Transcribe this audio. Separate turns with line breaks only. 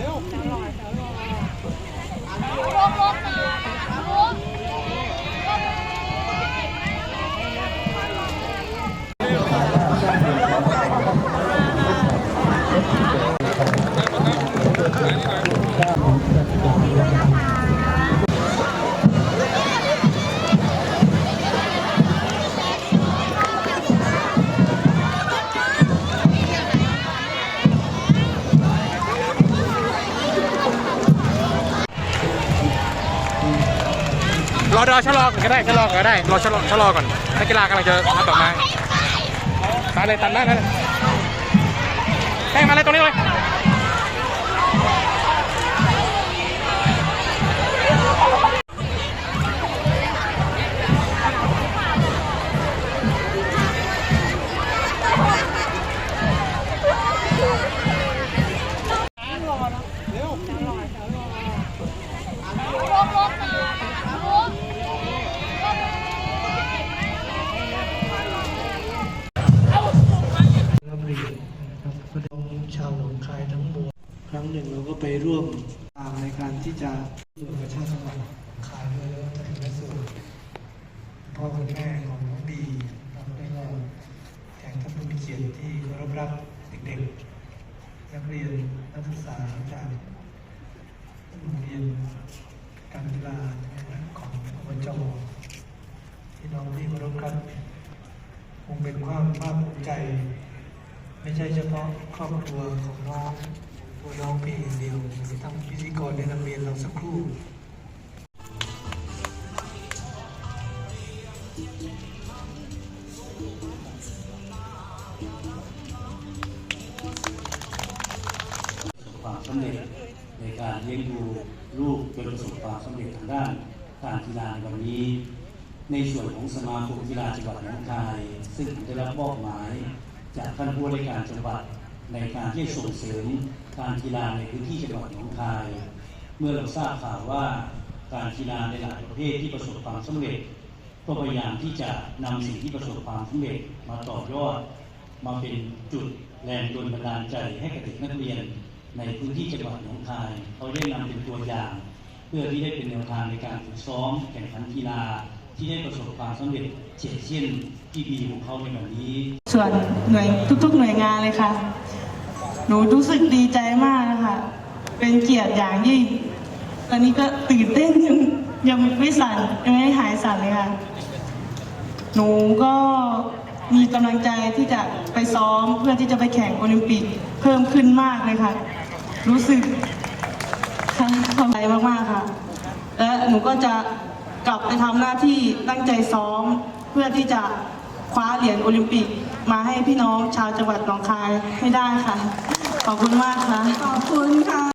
entendeu? Tá รอรอชะลอก่อนก็ได้ชะลอก่อนก็ได้รอชะลอชะลอก่อนนักกีฬากำลังจะทำดอม้ตัดเลยตัดได้เลยแป้งมาเลยตรงนี้เลย
ทั้งมวลครั้งหนึ่งเราก็ไปร่วมตามในการที่จะร่วมกับชาติจังหวัดหนองคายด้วยแล้วก็ถึงแม่ส่วนพ่อคุณแม่ของน้องดีครับได้ก็แขกท่านผู้มีเกียรติที่เคารพรักเด็กๆ นักเรียนนักศึกษาจากโรงเรียนการกีฬาของอบจที่น้องที่เคารพครับคงเป็นความภาคภูมิใจ ไม่ใช่เฉพาะครอบครัวของน้องตัวน้องเพียงอย่างเดียวมีทั้งพิธีกรในโรงเรียนเราสักครู่
ความสำเร็จในการเลี้ยงดูลูกจนประสบความสำเร็จทางด้านการกีฬาในวันนี้ ในส่วนของสมาคมกีฬาจังหวัดหนองคาย ซึ่งได้รับมอบหมาย จากท่านผู้ว่าราชการจังหวัดในการที่ส่งเสริมการกีฬาในพื้นที่จังหวัดหนองคาย เมื่อเราทราบข่าวว่าการกีฬาในหลายประเภทที่ประสบความสำเร็จ ก็พยายามที่จะนำสิ่งที่ประสบความสำเร็จมาต่อยอด มาเป็นจุดแรงดลบันดาลใจให้กับเด็กนักเรียน ในพื้นที่จังหวัดหนองคายเขาได้นำเป็นตัวอย่าง เพื่อที่ได้เป็นแนวทางในการฝึกซ้อมแข่งขันกีฬา ที่ได้ประสบความสำเร็จเช่นเช่นที่ดีของเขาในวันนี้
ส่วนหน่วยทุก ๆ หน่วยงานเลยค่ะ หนูรู้สึกดีใจมากนะคะเป็นเกียรติอย่างยิ่งตอนนี้ก็ตื่นเต้นยังยังไม่สั่นยังไม่หายสั่นเลยค่ะ หนูก็มีกำลังใจที่จะไปซ้อมเพื่อที่จะไปแข่งโอลิมปิกเพิ่มขึ้นมากเลยค่ะ รู้สึกค่ะขอบใจมากๆค่ะ และหนูก็จะ กลับไปทำหน้าที่ตั้งใจซ้อม เพื่อที่จะคว้าเหรียญโอลิมปิก มาให้พี่น้องชาวจังหวัดหนองคายให้ได้ค่ะ ขอบคุณมากค่ะ